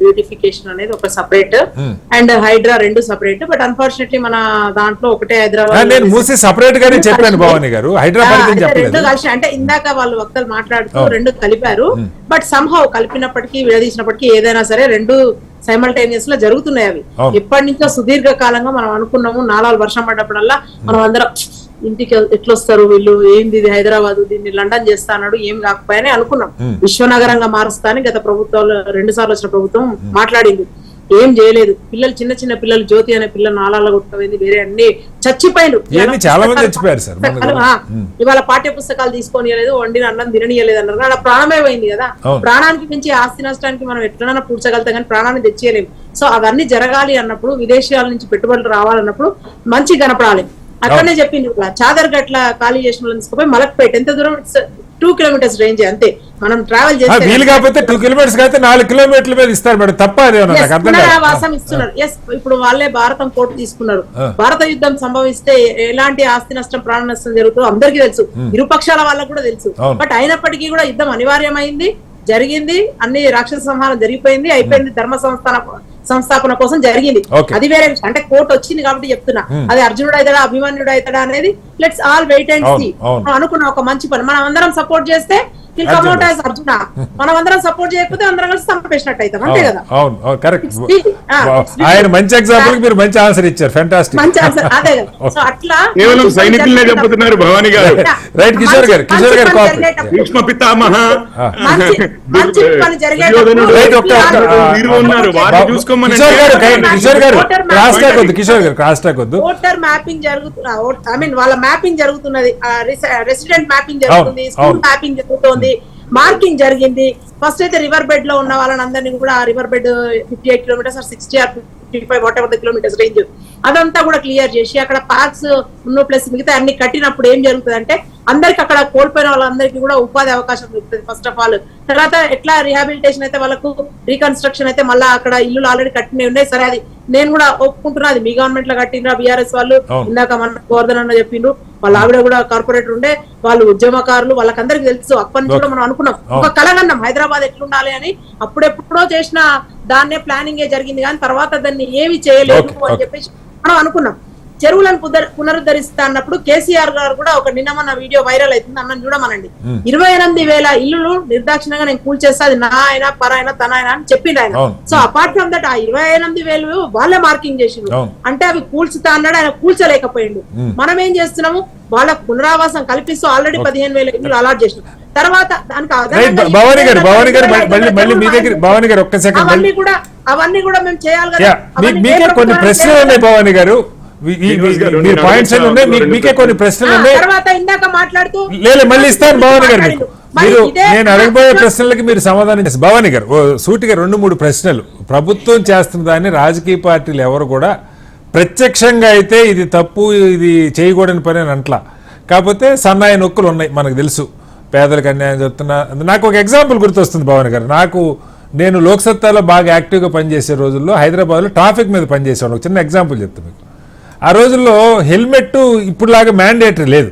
Beautification అనేది ఒక separate Hmm. And Hydraa రెండు సపరేట్ బట్ అన్ఫార్చునేట్లీ మన దాంట్లో ఒకటే హైదరాబాద్ నేను మూసి సపరేట్ గానే చెప్పాను భవాని గారు. హైదరాబాద్ రెండు కలిసి అంటే ఇందాక వాళ్ళు వక్తలు మాట్లాడుతూ అవును. రెండు కలిపారు. బట్ సంహౌ కలిపినప్పటికీ విడదీసినప్పటికీ ఏదైనా సరే రెండు సైమల్టేనియస్లో జరుగుతున్నాయి అవి. అవును. ఎప్పటి నుంచో సుదీర్ఘ కాలంగా మనం అనుకున్నాము నాలుగు వర్షం పడ్డప్పుడల్లా మనం అందరం ఇంటికి ఎట్లొస్తారు వీళ్ళు? ఏంది ఇది హైదరాబాద్? దీన్ని లండన్ చేస్తా అన్నాడు. ఏం కాకపోయానే అనుకున్నాం. విశ్వనగరంగా మారుస్తా అని గత ప్రభుత్వాలు రెండు సార్లు వచ్చిన ప్రభుత్వం మాట్లాడింది. ఏం చేయలేదు. పిల్లలు చిన్న చిన్న పిల్లలు జ్యోతి అనే పిల్లలు నాలాల కొట్టమైంది వేరే అన్ని చచ్చిపోయారు. ఇవాళ పాఠ్య పుస్తకాలు తీసుకోనియలేదు వండిన అన్నం తిననీయలేదు అన్నారు. అలా ప్రాణమే పోయింది కదా. ప్రాణానికి మించి ఆస్తి నష్టానికి మనం ఎట్లైనా పూడ్చగలుగుతాం కానీ ప్రాణాన్ని తెచ్చేయలేము సో అవన్నీ జరగాలి అన్నప్పుడు విదేశాల నుంచి పెట్టుబడులు రావాలన్నప్పుడు మంచి కనపడాలి అట్లనే చెప్పింది చాదర్ గట్ల ఖాళీ చేసిన వాళ్ళని తీసుకుపోయి మలక్పేట ఎంత దూరం? టూ కిలోమీటర్స్ రేంజ్ అంతే. మనం ట్రావెల్ చేస్తే వీలు కాకపోతే టూ కిలోమీటర్స్ అయితే నాలుగు కిలోమీటర్ల మీద ఇస్తారు మేడం. తప్ప పునరావాసం ఇస్తున్నారు. ఎస్ ఇప్పుడు వాళ్ళే భారతం కోర్టు తీసుకున్నారు. భారత యుద్ధం సంభవిస్తే ఎలాంటి ఆస్తి నష్టం ప్రాణ నష్టం జరుగుతుందో అందరికీ తెలుసు. ఇరుపక్షాల వాళ్ళకు కూడా తెలుసు. బట్ అయినప్పటికీ కూడా యుద్ధం అనివార్యమైంది జరిగింది అన్ని రాక్షస సంహారం జరిగిపోయింది అయిపోయింది ధర్మ సంస్థాన సంస్థాపన కోసం జరిగింది. అది వేరే విషయం. అంటే కోర్టు వచ్చింది కాబట్టి చెప్తున్నా. అది అర్జునుడు అవుతాడా అభిమన్యుడు అవుతాడా అనేది let's all wait and see. అనుకున్న ఒక మంచి పని. మనం అందరం సపోర్ట్ చేస్తే will come out as Arjuna మనం అందరం సపోర్ట్ చేయకపోతే అందరం కలిసి చంపేసినట్టు అవుతాం. అంతే కదా? అవును కరెక్ట్. ఆయన మంచి ఎగ్జాంపుల్ మీరు మంచి ఆన్సర్ ఇచ్చారు. ఫెంటాస్టిక్ మంచి answer. అదే కదా. సో అట్లా కేవలం సైనికులనే చెప్పుతున్నారు భవానీ గారు. రైట్ కిషోర్ గారు కిషోర్ గారు భీష్మ పితామహ. మంచి మంచి పని జరిగేటప్పుడు చూసుకోమని కిషోర్ గారు కిషోర్ గారు క్రాస్ టాక్ వద్దు కిషోర్ గారు క్రాస్ టాక్ వద్దు. ఓటర్ మ్యాపింగ్ జరుగుతున్న ఐ మీన్ వాళ్ళ మ్యాపింగ్ జరుగుతున్నది రెసిడెంట్ మ్యాపింగ్ జరుగుతుంది స్కూల్. మ్యాపింగ్ జరుగుతుంది మార్కింగ్ జరిగింది. ఫస్ట్ అయితే రివర్ బెడ్లో ఉన్న వాళ్ళని అందరినీ కూడా ఆ river bed fifty eight kilometres or sixty or fifty five whatever the kilometres range అదంతా కూడా క్లియర్ చేసి అక్కడ పార్క్స్ ఉన్న ప్లస్ మిగతా అన్ని కట్టినప్పుడు ఏం జరుగుతుంది అంటే అందరికి అక్కడ కోల్పోయిన వాళ్ళందరికీ కూడా ఉపాధి అవకాశం దొరుకుతుంది ఫస్ట్ ఆఫ్ ఆల్ తర్వాత ఎట్లా రిహాబిలిటేషన్ అయితే వాళ్ళకు రీకన్స్ట్రక్షన్ అయితే మళ్ళీ అక్కడ ఇల్లు ఆల్రెడీ కట్టినవి ఉన్నాయి. సరే అది నేను కూడా ఒప్పుకుంటున్నా అది మీ గవర్నమెంట్లో కట్టినరా బీఆర్ఎస్ వాళ్ళు. ఇందాక మన గోవర్ధన్ అన్న చెప్పిండ్రు. వాళ్ళ ఆవిడ కూడా కార్పొరేటర్ ఉండే వాళ్ళు ఉద్యమకారులు వాళ్ళకందరికి తెలుసు. అప్పటి నుంచి కూడా మనం అనుకున్నాం. ఒక కలగన్నాం. హైదరాబాద్ ఎట్లుండాలి అని అప్పుడెప్పుడో చేసిన దాన్నే ప్లానింగ్ జరిగింది కానీ తర్వాత దాన్ని ఏమి చేయలేదు అని. చెప్పేసి మనం అనుకున్నాం. చెరువులను పుదర్- పునరుద్ధరిస్తా అన్నప్పుడు కేసీఆర్ గారు కూడా ఒక నిన్న మన వీడియో వైరల్ అవుతుంది అన్నది చూడమనండి. ఇరవై ఎనిమిది వేల ఇల్లులు నిర్దాక్షిణంగా నేను కూల్చేస్తా అది నా అయినా పర అయినా తన అయినా అని చెప్పిండు ఆయన. సో అపార్ట్ ఫ్రమ్ దట్ ఆ ఇరవై ఎనిమిది వేలు వాళ్ళే మార్కింగ్ చేసిండు. అంటే అవి కూల్చుతా అన్నాడు ఆయన కూల్చలేకపోయిండు. మనం ఏం చేస్తున్నాము? వాళ్ళ పునరావాసం కల్పిస్తూ ఆల్రెడీ పదిహేను వేల ఇల్లు అలాట్ చేసినాం. తర్వాత దానికి రైట్ అదనంగా భవానీ గారు ఇరవై భవానీ గారు వేల మళ్ళీ మళ్ళీ మీ దగ్గర భవానీ గారు ఒక్క సెకండ్ అవన్నీ కూడా అవన్నీ కూడా మేము చేయాలి కదా. మీకే కొన్ని ప్రశ్నలు? ఉన్నాయి భవానీ గారు. పాయింట్స్ మీకే కొన్ని ప్రశ్నలు ఉన్నాయి. లేదు మళ్ళీ ఇస్తాను భవానీ గారు మీకు. మరి నేను అడగబోయే ప్రశ్నలకి మీరు సమాధానం చేస్తారు భవానీ గారు ఓ సూటిగా రెండు మూడు ప్రశ్నలు. ప్రభుత్వం చేస్తున్న దాన్ని రాజకీయ పార్టీలు ఎవరు కూడా ప్రత్యక్షంగా అయితే ఇది తప్పు ఇది చేయకూడని పని అని అంట్లా. కాకపోతే సన్నాయి నొక్కులు ఉన్నాయి మనకు తెలుసు. పేదలకు అన్యాయం చెప్తున్నా నాకు ఒక ఎగ్జాంపుల్ గుర్తొస్తుంది భవానీ గారు. నాకు నేను లోక్సత్తాలో బాగా యాక్టివ్గా పనిచేసే రోజుల్లో హైదరాబాద్లో ట్రాఫిక్ మీద పనిచేసేవాడు ఒక చిన్న ఎగ్జాంపుల్ చెప్తాను మీకు. ఆ రోజుల్లో హెల్మెట్ ఇప్పుడులాగా మ్యాండేటరీ లేదు.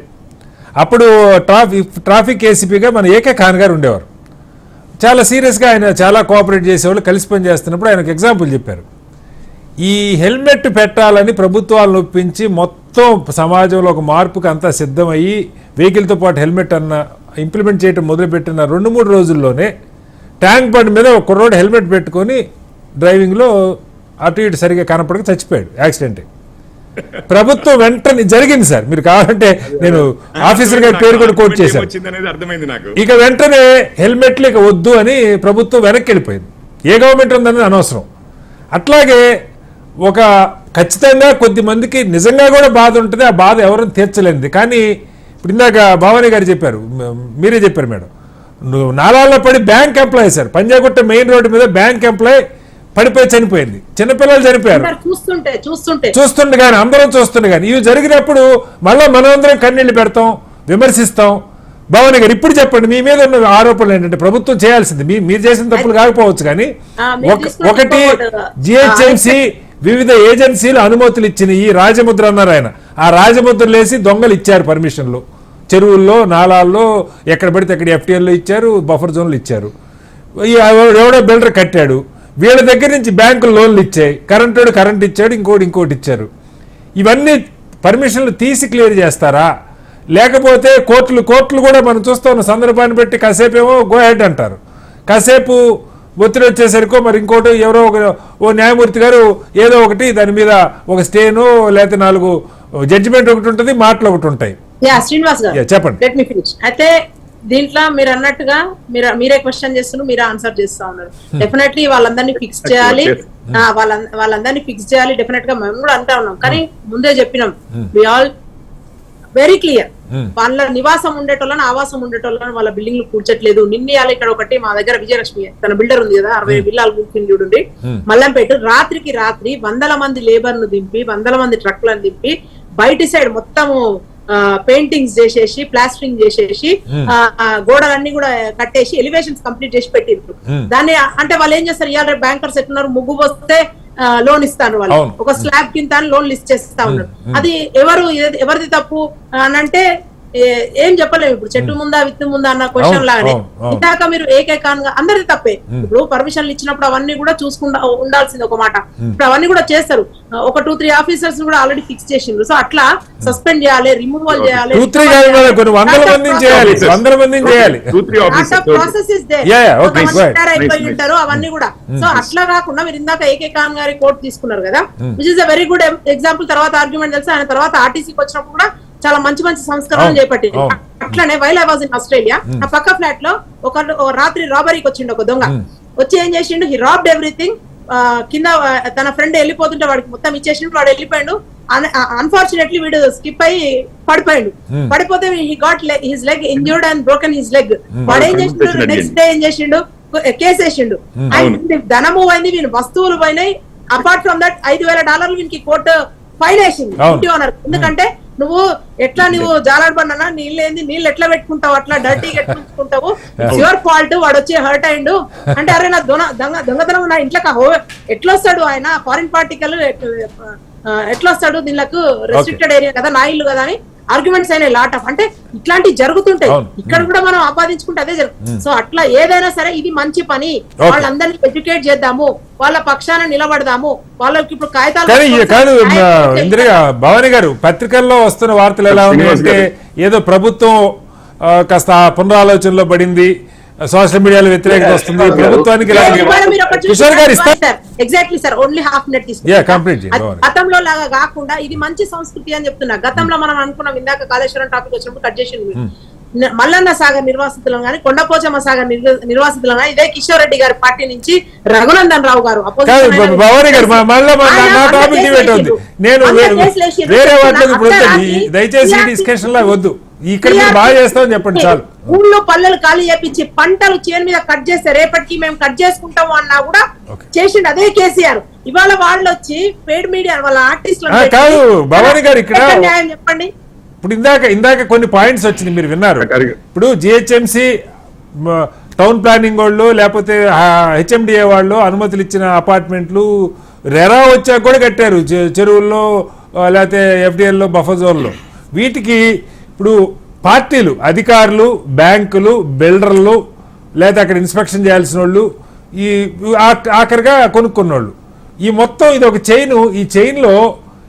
అప్పుడు ట్రాఫిక్ ట్రాఫిక్ ఏసీపీగా మన ఏకే ఖాన్ గారు ఉండేవారు. చాలా సీరియస్గా ఆయన చాలా కోఆపరేట్ చేసేవాళ్ళు కలిసి పని చేస్తున్నప్పుడు ఆయన ఒక ఎగ్జాంపుల్ చెప్పారు. ఈ హెల్మెట్ పెట్టాలని ప్రభుత్వాలను ఒప్పించి మొత్తం సమాజంలో ఒక మార్పుకు అంతా సిద్ధమయ్యి వెహికల్తో పాటు హెల్మెట్ అన్న ఇంప్లిమెంట్ చేయడం మొదలుపెట్టిన రెండు మూడు రోజుల్లోనే ట్యాంక్ బండ్ మీద ఒక కుర్రోడు హెల్మెట్ పెట్టుకొని డ్రైవింగ్లో అటు ఇటు సరిగా కనపడక చచ్చిపోయాడు యాక్సిడెంట్. ప్రభుత్వం వెంటనే జరిగింది సార్. మీరు కావాలంటే నేను ఆఫీసర్ గారి పేరు కూడా కోట్ చేశాను. ఇక వెంటనే హెల్మెట్లు ఇక వద్దు అని ప్రభుత్వం వెనక్కి వెళ్ళిపోయింది. ఏ గవర్నమెంట్ ఉందని అనవసరం. అట్లాగే ఒక ఖచ్చితంగా కొద్ది మందికి నిజంగా కూడా బాధ ఉంటుంది ఆ బాధ ఎవరు తీర్చలేనిది. కానీ ఇప్పుడు ఇందాక భవానీ గారు చెప్పారు మీరే చెప్పారు మేడం. నువ్వు నాలాల్లో పడి bank employee sir. Panjagutta main road మీద బ్యాంక్ ఎంప్లాయీ పడిపోయి చనిపోయింది. చిన్నపిల్లలు చనిపోయారు. చూస్తుంటే చూస్తుండే కానీ అందరం చూస్తుండే కానీ ఇవి జరిగినప్పుడు మళ్ళీ మనమందరం కన్నీళ్ళు పెడతాం విమర్శిస్తాం. భవన్ గారు ఇప్పుడు చెప్పండి మీ మీద ఉన్న ఆరోపణలు ఏంటంటే ప్రభుత్వం చేయాల్సింది మీ మీరు చేసిన తప్పులు కాకపోవచ్చు కానీ ఒకటి జిహెచ్ఎంసి వివిధ ఏజెన్సీలు అనుమతులు ఇచ్చిన ఈ రాజముద్ర అన్నారు ఆయన. ఆ రాజముద్రలు వేసి దొంగలు ఇచ్చారు పర్మిషన్లు. చెరువుల్లో నాలాల్లో ఎక్కడ పడితే అక్కడ ఎఫ్టీఎల్లో ఇచ్చారు బఫర్ జోన్లు ఇచ్చారు. ఎవడో బిల్డర్ కట్టాడు. వీళ్ళ దగ్గర నుంచి బ్యాంకులు లోన్లు ఇచ్చాయి. కరెంటు కరెంట్ ఇచ్చాడు ఇంకోటి ఇంకోటి ఇచ్చారు. ఇవన్నీ పర్మిషన్లు తీసి క్లియర్ చేస్తారా? లేకపోతే కోర్టులు కోర్టులు కూడా మనం చూస్తున్న సందర్భాన్ని బట్టి కాసేపు ఏమో గో హెడ్ అంటారు. కాసేపు ఒత్తిడి వచ్చేసరికో మరి ఇంకోటి ఎవరో ఒక ఓ న్యాయమూర్తి గారు ఏదో ఒకటి దాని మీద ఒక స్టేను లేకపోతే నాలుగు జడ్జిమెంట్ ఒకటి ఉంటుంది మాటలు ఒకటి ఉంటాయి. చెప్పండి. అయితే దీంట్లో మీరు అన్నట్టుగా మీరు మీరే క్వశ్చన్ చేస్తున్నారు మీరే ఆన్సర్ చేస్తా ఉన్నారు. డెఫినెట్లీ వాళ్ళందరినీ ఫిక్స్ చేయాలి. ఆ, వాళ్ళ వాళ్ళందరినీ ఫిక్స్ చేయాలి. డెఫినెట్గా మేము కూడా అంటా ఉన్నాం. కానీ ముందే చెప్పినాం. We all very clear Hmm. వాళ్ళ నివాసం ఉండేటోళ్ళని ఆవాసం ఉండేటోళ్ళని వాళ్ళ బిల్డింగ్లు కూర్చట్లేదు నిన్నయాలి ఇక్కడ ఒకటి మా దగ్గర విజయలక్ష్మి తన బిల్డర్ ఉంది కదా అరవై బిల్లాలు కూర్చుని చూడండి. మల్లంపేట రాత్రికి రాత్రి వందల మంది లేబర్ను దింపి వందల మంది ట్రక్లను దింపి బయటి సైడ్ మొత్తము పెయింటింగ్స్ చేసేసి ప్లాస్టరింగ్ చేసేసి గోడలన్నీ కూడా కట్టేసి ఎలివేషన్స్ కంప్లీట్ చేసి పెట్టిండ్రు. దాన్ని అంటే వాళ్ళు ఏం చేస్తారు ఇవాళ బ్యాంకర్స్ ఎట్టున్నారు ముగ్గు వస్తే లోన్ ఇస్తాను వాళ్ళు. ఒక స్లాబ్ కింద లోన్ లిస్ట్ చేస్తా ఉన్నారు. అది ఎవరు ఎవరిది తప్పు అని అంటే ఏ- చెప్పలేము. ఇప్పుడు చెట్టు ముందా విత్తు ముందా అన్న క్వశ్చన్ లాగానే. ఇందాక మీరు ఏకైకాన్గా అందరిది తప్పే. ఇప్పుడు పర్మిషన్లు ఇచ్చినప్పుడు అవన్నీ కూడా చూసుకుంటా ఉండాల్సింది ఒక మాట. ఇప్పుడు అవన్నీ కూడా చేస్తారు. ఒక టూ త్రీ ఆఫీసర్స్ కూడా ఆల్రెడీ ఫిక్స్ చేసిండ్రు. సో అట్లా సస్పెండ్ చేయాలి రిమూవల్ చేయాలి. ఉంటారు అవన్నీ కూడా. సో అట్లా కాకుండా మీరు ఇందాక ఏకే ఖాన్ గారి కోర్టు తీసుకున్నారు కదా. Which is a very good example తర్వాత ఆర్గ్యుమెంట్ తెలుసు. ఆయన తర్వాత ఆర్టీసీకి వచ్చినప్పుడు కూడా చాలా మంచి మంచి సంస్కరణలు చేపట్టింది. అట్లనే while I was in Australia. ఆ పక్క ఫ్లాట్లో ఒక ఒక రాత్రి రాబరీకి వచ్చిండు ఒక దొంగ. వచ్చి ఏం చేసిండు? హీ రాబ్డ్ ఎవ్రీథింగ్ కింద తన ఫ్రెండ్ వెళ్ళిపోతుంటే వాడికి మొత్తం ఇచ్చేసిండు వాడు వెళ్ళిపోయాడు. అన్ఫార్చునేట్లీ వీడు స్కిప్ అయి పడిపోయాడు. పడిపోతే he got his leg injured and broken his leg వాడు ఏం చేసిండు? నెక్స్ట్ డే ఏం చేసిండు? కేసు వేసిండు. ధనము పోయింది వీని వస్తువులు పోయినాయి. అపార్ట్ ఫ్రమ్ దట్ ఐదు వేల డాలర్లు వీనికి కోర్టు ఫైన్ వేసింది. ఇంటి ఓనర్. ఎందుకంటే నువ్వు ఎట్లా నువ్వు జాలాడబడినా నీళ్ళు ఏంది నీళ్ళు ఎట్లా పెట్టుకుంటావు అట్లా డర్టీగా ఎట్లా ఉంచుకుంటావు యువర్ ఫాల్ట్ వాడు వచ్చి హర్ట్ అయిండు. అంటే అరే నా దొంగ దొంగ దొంగతనం నా ఇంట్లో ఎట్లా వస్తాడు ఆయన? ఫారిన్ పార్టికల్ ఎట్లా వస్తాడు దీనికి రెస్ట్రిక్టెడ్ ఏరియా కదా నా ఇల్లు కదా అని ఆర్గ్యుమెంట్స్ అయినాయి లాట్ ఆఫ్ అంటే ఇట్లాంటివి జరుగుతుంటాయి. ఇక్కడ కూడా మనం ఆపాదించుకుంటే అదే జరుగుతుంది సో అట్లా ఏదైనా సరే ఇది మంచి పని. వాళ్ళందరినీ ఎడ్యుకేట్ చేద్దాము వాళ్ళ పక్షాన నిలబడదాము వాళ్ళకి ఇప్పుడు కాగితాలు కాదు. ఇందిరా భవాని గారు పత్రికల్లో వస్తున్న వార్తలు ఎలా ఉన్నాయి శ్రీనివాస్ అంటే ఏదో ప్రభుత్వం కాస్త పునరాలోచనలో పడింది సోషల్ మీడియాలో వ్యతిరేకత వస్తుంది. ప్రభుత్వానికి కిషోర్ గారు exactly sir only half minute. గతంలో లాగా కాకుండా ఇది మంచి సంస్కృతి అని చెప్తున్నా. గతంలో మనం అనుకున్నాం ఇందాక కాళేశ్వరం టాపిక్ వచ్చినప్పుడు కట్ చేసింది. మీరు. న- మల్లన్న సాగర్ నిర్వాసితులం గానీ కొండపోచమ్మ సాగర్ నిర్వ- నిర్వాసితులం గానీ ఇదే కిషోర్ రెడ్డి గారి పార్టీ నుంచి రఘునందన్ రావు గారు నేను. వేరే వాటిలో ఇప్పుడు దయచేసి డిస్కషన్ లా వద్దు. ఇక్కడ బాగా చేస్తామని చెప్పండి చాలు. ఊళ్ళో పల్లెలు ఖాళీ చేపించి పంటలు చేను మీద కట్ చేస్తే రేపటికి మేము కట్ చేసుకుంటాము అన్నా కూడా. చేసిండు అదే కేసీఆర్. ఇవాళ వాళ్ళు వచ్చి పేడ్ మీడియా వాళ్ళ ఆర్టిస్టులు కాదు, భవానీ గారు ఇక్కడ- న్యాయం చెప్పండి? ఇప్పుడు ఇందాక ఇందాక కొన్ని పాయింట్స్ వచ్చింది మీరు విన్నారు. ఇప్పుడు జిహెచ్ఎంసి టౌన్ ప్లానింగ్ వాళ్ళు లేకపోతే హెచ్ఎండిఏ వాళ్ళు అనుమతులు ఇచ్చిన అపార్ట్మెంట్లు రెరా వచ్చాక కూడా కట్టారు. చెరువుల్లో లేకపోతే ఎఫ్డిఎల్లో బఫర్ జోన్లో. వీటికి ఇప్పుడు పార్టీలు అధికారులు బ్యాంకులు బిల్డర్లు లేదా అక్కడ ఇన్స్పెక్షన్ చేయాల్సిన వాళ్ళు ఈ ఆఖరిగా కొనుక్కున్నోళ్ళు. ఈ మొత్తం ఇది ఒక చైన్. ఈ చైన్లో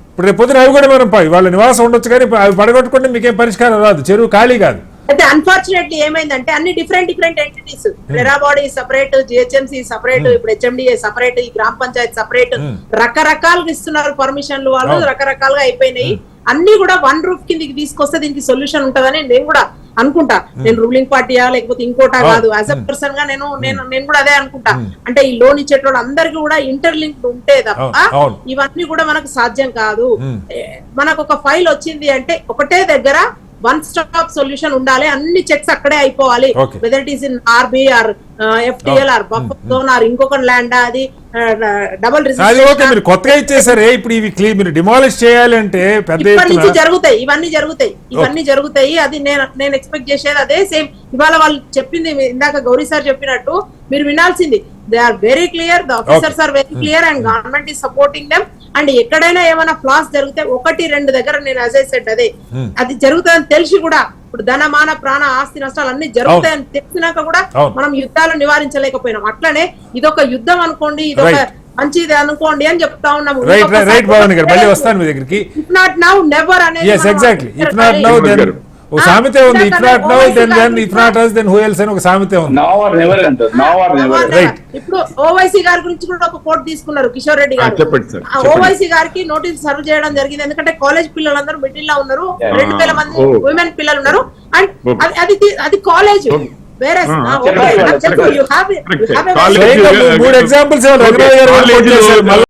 ఇప్పుడు రేపు పొద్దున అవి కూడా మనం వాళ్ళ నివాసం ఉండొచ్చు కానీ అవి పడగొట్టుకుంటే మీకేం పరిష్కారం రాదు. చెరువు ఖాళీ కాదు. అయితే అన్ఫార్చునేట్లీ ఏమైందంటే అన్ని different different entities RERA body separate GHMC separate ఇప్పుడు హెచ్ఎండిఏ సపరేట్ ఈ గ్రామ పంచాయత్ సపరేట్ రకరకాలుగా ఇస్తున్నారు పర్మిషన్లు వాళ్ళు. అవును. రకరకాలుగా అయిపోయినాయి. అన్ని కూడా వన్ రూఫ్ కిందికి తీసుకొస్తే దీనికి సొల్యూషన్ ఉంటదని నేను కూడా అనుకుంటా. నేను రూలింగ్ పార్టీయా లేకపోతే ఇంకోటా. కాదు. యాజ్ అ పర్సన్గా నేను నేను నేను కూడా అదే అనుకుంటా. అంటే ఈ లోన్ ఇచ్చేటోళ్ళు అందరికీ కూడా ఇంటర్లింక్ ఉంటే తప్ప. ఇవన్నీ కూడా మనకు సాధ్యం కాదు. మనకు ఒక ఫైల్ వచ్చింది అంటే ఒకటే దగ్గర వన్ స్టాప్ సొల్యూషన్ ఉండాలి అన్ని చెక్స్ అక్కడే అయిపోవాలి. Whether it is in RB or FTL or buffer zone or ఇంకొక ల్యాండ్ అది డబుల్ అది ఓకే మీరు కొత్తగా ఇచ్చేసారే ఇప్పుడు ఇవి క్లీ- మీరు డిమాలిష్ చేయాలి అంటే పెద్ద నుంచి జరుగుతాయి ఇవన్నీ జరుగుతాయి. ఇవన్నీ జరుగుతాయి అది నేను నేను ఎక్స్పెక్ట్ చేసేది అదే సేమ్ ఇవాళ వాళ్ళు చెప్పింది ఇందాక గౌరీ సార్ చెప్పినట్టు మీరు వినాల్సింది. They are very clear the officers are very clear and government is supporting them and ఎక్కడైనా ఏమైనా ఫ్లాస్ జరిగితే ఒకటి రెండు దగ్గర నేను అజయ్ సెట్ అదే. అది జరుగుతుందని తెలిసి కూడా ఇప్పుడు ధనమాన ప్రాణ ఆస్తి నష్టాలు అన్ని జరుగుతాయని తెలిసినాక కూడా. మనం యుద్ధాలు నివారించలేకపోయినాం. అట్లనే ఇదొక యుద్ధం అనుకోండి ఇదొక. మంచిది అనుకోండి అని చెప్తా ఉన్నాము. రైట్ రైట్ భవాని గారు. మళ్ళీ వస్తాను మీ దగ్గరికి. ఇఫ్ నాట్ నౌ నెవర్ అనేది ఎగ్జాక్ట్లీ ఇఫ్ నాట్ నౌ ఓ సామెతే ఉంది if not now then then if not Owaisi us then who else అని ఒక సామెతే ఉంది. నో ఆర్ నెవర్ అంటారు నో ఆర్ నెవర్ Right. ఇప్పుడు ఓవైసీ గారి గురించి కూడా ఒక కోట్ తీసుకున్నారు కిషోర్ రెడ్డి గారు. చెప్పండి సార్. ఓవైసీ గారికి నోటీస్ సర్వ్ చేయడం జరిగింది. ఎందుకంటే కాలేజ్ పిల్లలందరూ మిడిల్లో ఉన్నారు. రెండు వేల మంది Oh. ఉమెన్ పిల్లలు ఉన్నారు. And Okay. అది అది కాలేజ్. మూడు ఎగ్జాంపుల్స్ రఘురావు గారు